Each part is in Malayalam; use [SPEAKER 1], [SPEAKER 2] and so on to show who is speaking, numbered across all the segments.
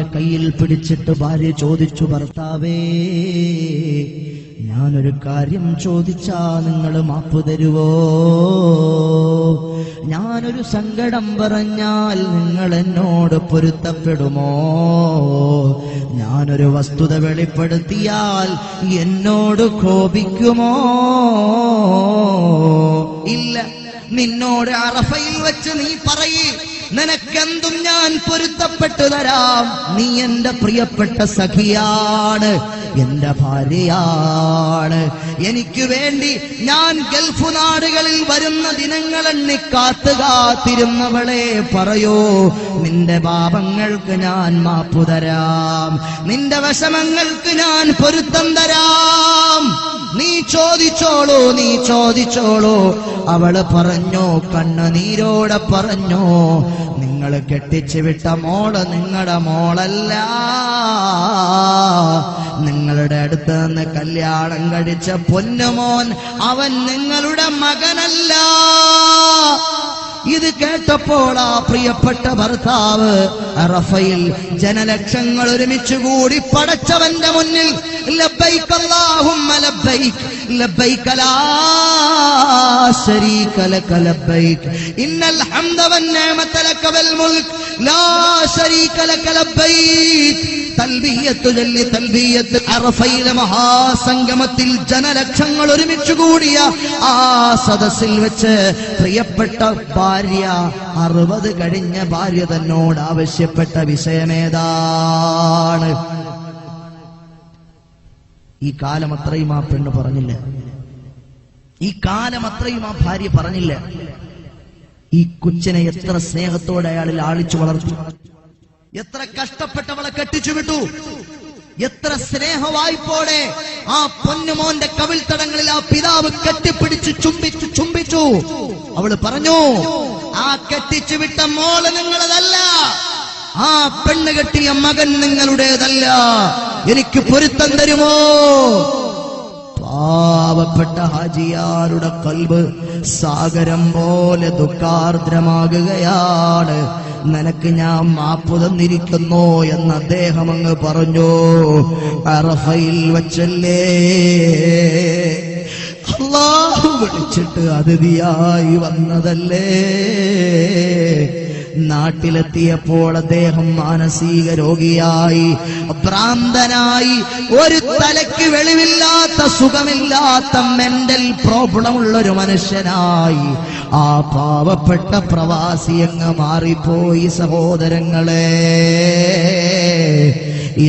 [SPEAKER 1] ഭർത്താവിന്റെ കയ്യിൽ പിടിച്ചിട്ട് ഭാര്യ ചോദിച്ചു ഭർത്താവേ ഞാനൊരു കാര്യം ചോദിച്ചാ നിങ്ങൾ മാപ്പ് തരുവോ? ഞാനൊരു സങ്കടം പറഞ്ഞാൽ നിങ്ങൾ എന്നോട് പൊരുത്തപ്പെടുമോ? ഞാനൊരു വസ്തുത വെളിപ്പെടുത്തിയാൽ എന്നോട് കോപിക്കുമോ? ഇല്ല നിന്നോട് അറഫയിൽ വെച്ച് നീ പറയേ. നിനക്കെന്തും ഞാൻ പൊരുത്തപ്പെട്ടു തരാം. നീ എന്റെ പ്രിയപ്പെട്ട സഖിയാണ്. എന്റെ ഭാര്യയാണ്. എനിക്ക് വേണ്ടി ഞാൻ ഗൾഫ് നാടുകളിൽ വരുന്ന ദിനങ്ങളെണ്ണി കാത്തു കാത്തിരുന്നവളെ പറയോ നിന്റെ പാപങ്ങൾക്ക് ഞാൻ മാപ്പു തരാം. നിന്റെ വിഷമങ്ങൾക്ക് ഞാൻ പൊരുത്തം തരാം. നീ ചോദിച്ചോളൂ നീ ചോദിച്ചോളൂ. അവൾ പറഞ്ഞു കണ്ണുനീരോടെ പറഞ്ഞു. നിങ്ങൾ കെട്ടിച്ചു വിട്ട മോൾ നിങ്ങളുടെ മോളല്ല. നിങ്ങളുടെ അടുത്ത് നിന്ന് കല്യാണം കഴിച്ച പൊന്നുമോൻ അവൻ നിങ്ങളുടെ മകനല്ല. ഇത് കേട്ടപ്പോൾ ആ പ്രിയപ്പെട്ട ഭർത്താവ് അറഫയിൽ ജനലക്ഷങ്ങൾ ഒരുമിച്ച് കൂടി പടച്ചവന്റെ മുന്നിൽ മഹാസംഗമത്തിൽ ജനലക്ഷങ്ങൾ ഒരുമിച്ച് കൂടിയ ആ സദസ്സിൽ വെച്ച് പ്രിയപ്പെട്ട അറുപത് കഴിഞ്ഞ ഭാര്യ തന്നോട് ആവശ്യപ്പെട്ട വിഷയമേതാണ്? ഈ കാലം അത്രയും ആ പെണ്ണ് പറഞ്ഞില്ല. ഈ കാലം അത്രയും ആ ഭാര്യ പറഞ്ഞില്ല. ഈ കൊച്ചിനെ എത്ര സ്നേഹത്തോടെ അയാളിൽ ആളിച്ചു വളർത്തി. എത്ര കഷ്ടപ്പെട്ടവളെ കെട്ടിച്ചു വിട്ടു. എത്ര സ്നേഹവായ്പോടെ ആ പൊന്നുമോന്റെ കവിൾത്തടങ്ങളിൽ ആ പിതാവ് കെട്ടിപ്പിടിച്ച് ചുംബിച്ചു ചുംബിച്ചു. അവൾ പറഞ്ഞു ആ കെട്ടിച്ചു വിട്ട മോൾ നിങ്ങളതല്ല. ആ പെണ്ണ് കെട്ടിയ മകൻ നിങ്ങളുടേതല്ല. എനിക്ക് പൊരുത്തം തരുമോ? പാവപ്പെട്ട ഹാജിയാരുടെ കൽബ് സാഗരം പോലെ ദുഃഖാർദ്രമാകുകയാണ്. നിനക്ക് ഞാൻ മാപ്പ് തന്നിരിക്കുന്നു എന്ന് അദ്ദേഹം അങ്ങ് പറഞ്ഞു. അറഫയിൽ വച്ചല്ലേ. അള്ളാഹു വിളിച്ചിട്ട് അതിഥിയായി വന്നതല്ലേ? നാട്ടിലെത്തിയപ്പോൾ അദ്ദേഹം മാനസിക രോഗിയായി ഭ്രാന്തനായി ഒരു തലയ്ക്ക് വെളിവില്ലാത്ത സുഖമില്ലാത്ത മെന്റൽ പ്രോബ്ലം ഉള്ള ഒരു മനുഷ്യനായി. ആ പാവപ്പെട്ട പ്രവാസി അങ്ങ് മാറിപ്പോയി സഹോദരങ്ങളെ.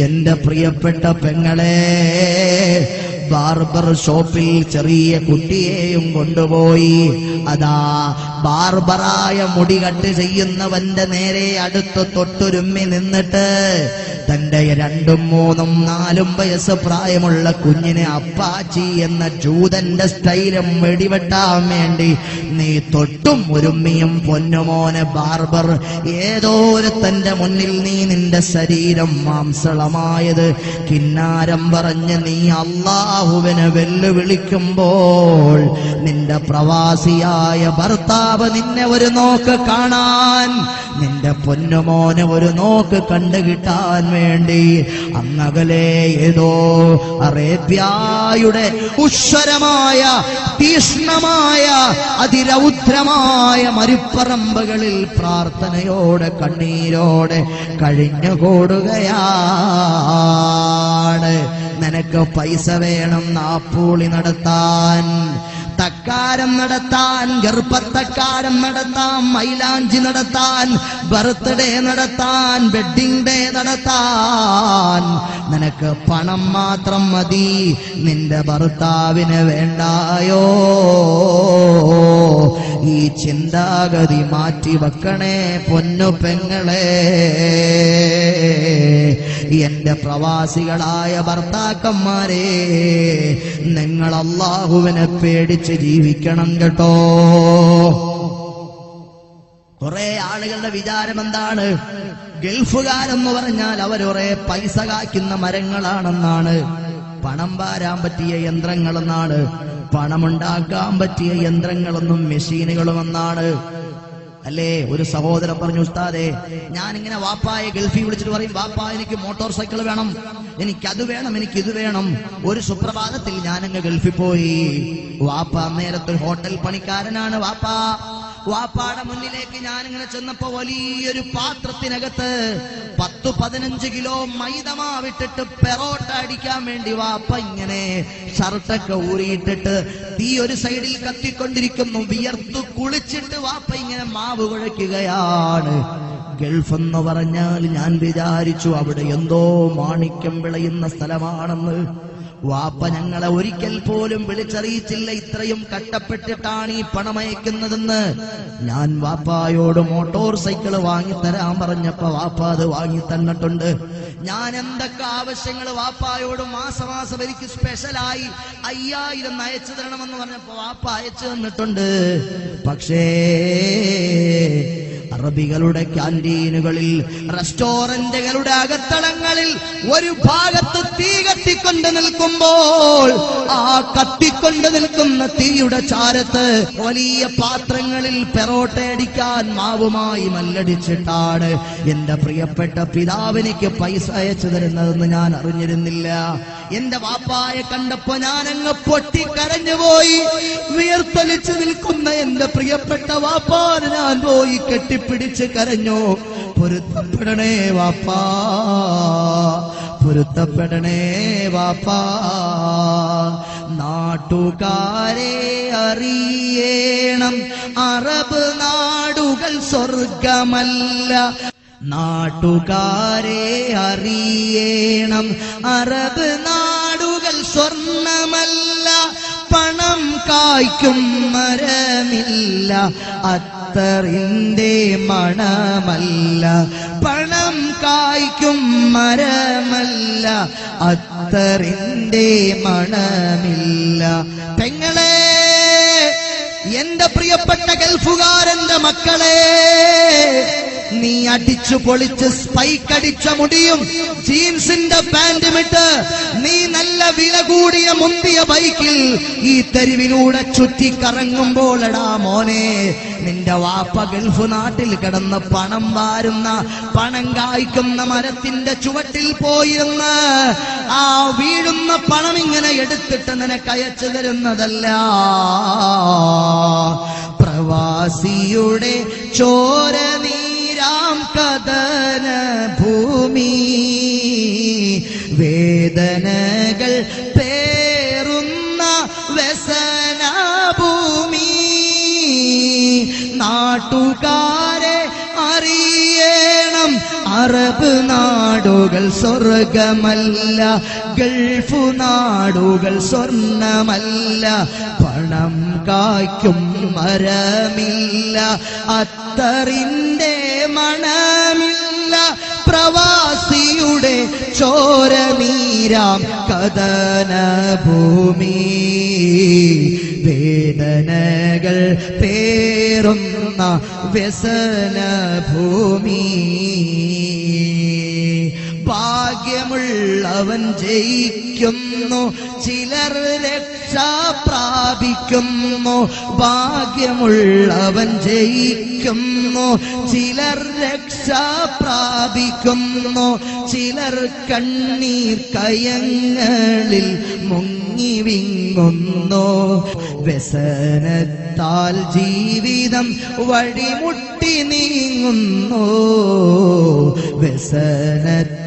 [SPEAKER 1] എന്റെ പ്രിയപ്പെട്ട പെങ്ങളെ ബാർബർ ഷോപ്പിൽ ചെറിയ കുട്ടിയെയും കൊണ്ടുപോയി. അതാ ബാർബറായ മുടി കട്ട് ചെയ്യുന്നവന്റെ നേരെ അടുത്ത് തൊട്ടുരുമ്മി നിന്നിട്ട് തന്റെ രണ്ടും മൂന്നും നാലും വയസ്സ് പ്രായമുള്ള കുഞ്ഞിനെ അപ്പാച്ചി എന്ന ജൂതന്റെ സ്റ്റൈലും വെടിവെട്ടാൻ വേണ്ടി നീ തൊട്ടും ഒരുമ്മിയും പൊന്നുമോനെ ബാർബർ. ഏതോ ഒരു തന്റെ മുന്നിൽ നീ നിന്റെ ശരീരം മാംസളമായത്. കിന്നാരം പറഞ്ഞ് നീ അള്ളാഹുവിനെ വെല്ലുവിളിക്കുമ്പോൾ നിന്റെ പ്രവാസിയായ ഭർത്താവ് നിന്നെ ഒരു നോക്ക് കാണാൻ നിന്റെ പൊന്നുമോനെ ഒരു നോക്ക് കണ്ടു കിട്ടാൻ വേണ്ടി. അന്നകലെ ഏതോ അറേബ്യായുടെ ഉശ്വരമായ തീഷ്ണമായ അതിരൗദ്രമായ മരുപ്പറമ്പുകളിൽ പ്രാർത്ഥനയോടെ കണ്ണീരോടെ കഴിഞ്ഞുകൂടുകയാണ് നിനക്ക് പൈസ വേണം നാപ്പൂളി നടത്താൻ. തക്കാരം നടത്താൻ ഗർഭത്തക്കാരം നടത്താൻ മൈലാഞ്ചി നടത്താൻ ബർത്ത്ഡേ നടത്താൻ വെഡിങ് ഡേ നടത്താൻ. നിനക്ക് പണം മാത്രം മതി നിന്റെ ഭർത്താവിന് വേണ്ടായോ? ഈ ചിന്താഗതി മാറ്റി വെക്കണേ പൊന്നു പെങ്ങളെ. എന്റെ പ്രവാസികളായ ഭർത്താക്കന്മാരെ നിങ്ങൾ അള്ളാഹുവിനെ പേടിച്ച് ജീവിക്കണം കേട്ടോ. കുറെ ആളുകളുടെ വിചാരം എന്താണ്? ഗൾഫുകാരെന്ന് പറഞ്ഞാൽ അവരൊരെ പൈസ കാക്കുന്ന മരങ്ങളാണെന്നാണ്. പണം വാരാൻ പറ്റിയ യന്ത്രങ്ങളെന്നാണ്. പണമുണ്ടാക്കാൻ പറ്റിയ യന്ത്രങ്ങളൊന്നും മെഷീനുകളും ഒന്നാണ് അല്ലേ? ഒരു സഹോദരൻ പറഞ്ഞു ഉസ്താദേ ഇങ്ങനെ വാപ്പായെ ഗൾഫിൽ വിളിച്ചിട്ട് പറയും വാപ്പാ എനിക്ക് മോട്ടോർ സൈക്കിൾ വേണം. എനിക്ക് അത് വേണം എനിക്ക് ഇത് വേണം. ഒരു സുപ്രഭാതത്തിൽ ഞാനങ്ങ് ഗൾഫിൽ പോയി. വാപ്പ നേരത്തെ ഹോട്ടൽ പണിക്കാരനാണ് വാപ്പ. വാപ്പാടെ മുന്നിലേക്ക് ഞാൻ ഇങ്ങനെ ചെന്നപ്പോ വലിയൊരു പാത്രത്തിനകത്ത് പത്ത് പതിനഞ്ച് കിലോ മൈദമാവിട്ടിട്ട് പെറോട്ട അടിക്കാൻ വേണ്ടി വാപ്പ ഇങ്ങനെ ഷർട്ടൊക്കെ ഊരിയിട്ടിട്ട് തീ ഒരു സൈഡിൽ കത്തിക്കൊണ്ടിരിക്കുന്നു. വിയർത്തു കുളിച്ചിട്ട് വാപ്പ ഇങ്ങനെ മാവ് കുഴയ്ക്കുകയാണ്. ഗൾഫ് എന്ന് പറഞ്ഞാൽ ഞാൻ വിചാരിച്ചു അവിടെ എന്തോ മാണിക്യം വിളയുന്ന സ്ഥലമാണെന്ന്. വാപ്പ ഞങ്ങളെ ഒരിക്കൽ പോലും വിളിച്ചറിയിച്ചില്ല ഇത്രയും കട്ടപ്പെട്ടിട്ടാണ് ഈ പണമയക്കുന്നതെന്ന് ഞാൻ വാപ്പായോട് മോട്ടോർ സൈക്കിൾ വാങ്ങിത്തരാൻ പറഞ്ഞപ്പോ വാപ്പ അത് വാങ്ങി തന്നിട്ടുണ്ട് ഞാൻ എന്തൊക്കെ ആവശ്യങ്ങൾ വാപ്പായോട് മാസമാസം എനിക്ക് സ്പെഷ്യലായി അയ്യായിരം അയച്ചു തരണമെന്ന് പറഞ്ഞപ്പോ വാപ്പ അയച്ചു തന്നിട്ടുണ്ട്. പക്ഷേ അറബികളുടെ ക്യാന്റീനുകളിൽ റെസ്റ്റോറന്റുകളുടെ അകത്തളങ്ങളിൽ ഒരു ഭാഗത്ത് തീ കത്തിക്കൊണ്ട് നിൽക്കുമ്പോൾ ആ കത്തിക്കൊണ്ട് നിൽക്കുന്ന തീയുടെ ചാരത്ത് വലിയ പാത്രങ്ങളിൽ പെറോട്ടയടിക്കാൻ മാവുമായി മല്ലടിച്ചിട്ടാണ് എന്റെ പ്രിയപ്പെട്ട പിതാവിനിക്ക് പൈസ അയച്ചു തരുന്നതെന്ന് ഞാൻ അറിഞ്ഞിരുന്നില്ല. എന്റെ വാപ്പായെ കണ്ടപ്പോ ഞാൻ അങ്ങ് പൊട്ടിക്കരഞ്ഞുപോയി വിയർത്തൊലിച്ചു നിൽക്കുന്ന എന്റെ പ്രിയപ്പെട്ട വാപ്പാന് ഞാൻ പോയി കെട്ടിപ്പിടിച്ച് കരഞ്ഞു? പൊരുത്തപ്പെടണേ വാപ്പാ. പൊരുത്തപ്പെടണേ വാപ്പാ. നാട്ടുകാരെ അറിയേണം. അറബ് നാടുകൾ സ്വർഗമല്ല. നാട്ടുകാരെ അറിയേണം. അറബ് നാടുകൾ സ്വർണമല്ല. പണം കായ്ക്കും മരമില്ല. അത്തറിന്റെ മണമല്ല പണം കായ്ക്കും മരമല്ല അത്തറിന്റെ മണമില്ല. പെങ്ങളെ എന്റെ പ്രിയപ്പെട്ട ഗൾഫുകാരന്റെ മക്കളെ നീ അടിച്ചു പൊളിച്ച് സ്പൈക്ക് അടിച്ച മുടിയും ജീൻസിന്റെ പാന്റും ഇട്ട് നീ നല്ല വില കൂടിയ മുന്തിയ ബൈക്കിൽ ഈ തെരുവിലൂടെ ചുറ്റി കറങ്ങുമ്പോൾ എടാ മോനെ. നിന്റെ വാപ്പ ഗൾഫ് നാട്ടിൽ കിടന്ന് പണം വാരുന്ന പണം കായ്ക്കുന്ന മരത്തിന്റെ ചുവട്ടിൽ പോയിരുന്ന് ആ വീഴുന്ന പണം ഇങ്ങനെ എടുത്തിട്ട് നിനക്ക് അയച്ചു തരുന്നതല്ല. പ്രവാസിയുടെ ചോര നീരാം കഥന ഭൂമി. വേദനകൾ പേറുന്ന വ്യസന ഭൂമി. നാട്ടുകാരെ അറിയണം. അറബ് നാടുകൾ സ്വർഗമല്ല ഗൾഫു നാടുകൾ സ്വർണമല്ല. പണം കായ്ക്കും മരമില്ല. മണമില്ല പ്രവാസിയുടെ ചോര നീരാം കഥന ഭൂമി വേദനകൾ പേറുന്ന വ്യസന ഭൂമി ഭാഗ്യമുള്ളവൻ ജയിക്കുന്നു. ചിലർ രക്ഷ പ്രാപിക്കുന്നു. ഭാഗ്യമുള്ളവൻ ജയിക്കുന്നു. ചിലർ രക്ഷ പ്രാപിക്കുന്നു. ചിലർ കണ്ണീർ കയങ്ങളിൽ മുങ്ങി വിങ്ങുന്നു. വ്യസനത്താൽ ജീവിതം വഴിമുട്ടി നീങ്ങുന്നു. വ്യസനത്താൽ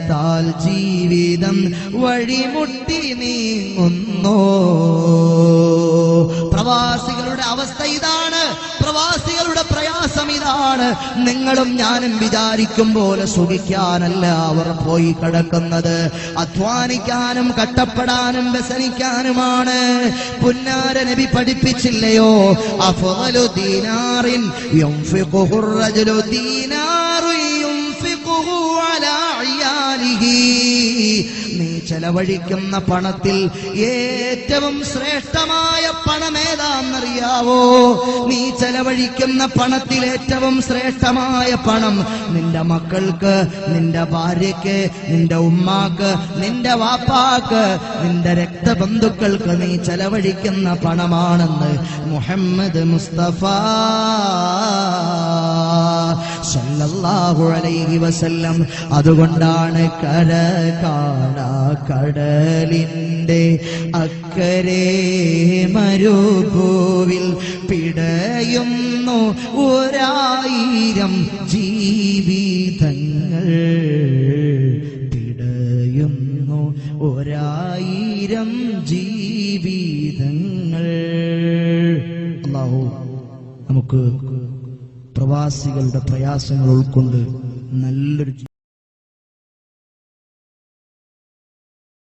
[SPEAKER 1] ജീവിതം വഴിമുട്ടി നീങ്ങുന്നോ. പ്രവാസികളുടെ അവസ്ഥ ഇതാണ്. പ്രവാസികളുടെ പ്രയാസം ഇതാണ്. നിങ്ങളും ഞാനും വിചാരിക്കും പോലെ സുഖിക്കാനല്ല അവർ പോയി കിടക്കുന്നത്. അധ്വാനിക്കാനും കട്ടപ്പെടാനും വ്യസനിക്കാനുമാണ്. പുന്നാര നബി പഠിപ്പിച്ചില്ലയോ? അഫ്ളു ദീനാറിൻ യുൻഫിഖുഹു നീ ചെലവഴിക്കുന്ന പണത്തിൽ ഏറ്റവും ശ്രേഷ്ഠമായ പണം ഏതാണെന്നറിയാവോ? നീ ചെലവഴിക്കുന്ന പണത്തിൽ ഏറ്റവും ശ്രേഷ്ഠമായ പണം നിന്റെ മക്കൾക്ക് നിന്റെ ഭാര്യയ്ക്ക് നിന്റെ ഉമ്മാക്ക് നിന്റെ വാപ്പാക്ക് നിന്റെ രക്തബന്ധുക്കൾക്ക് നീ ചെലവഴിക്കുന്ന പണമാണെന്ന് മുഹമ്മദ് മുസ്തഫ സല്ലല്ലാഹു അലൈഹി വസല്ലം. അതുകൊണ്ടാണ് കര കാണാ കടലിന്റെ അക്കരെ മരുഭൂവിൽ പിടയുന്നു ഒരായിരം ജീവിതങ്ങൾ. പിടയുന്നു ഒരായിരം ജീവിതങ്ങൾ. നമുക്ക് പ്രവാസികളുടെ പ്രയാസങ്ങൾ ഉൾക്കൊണ്ട് നല്ലൊരു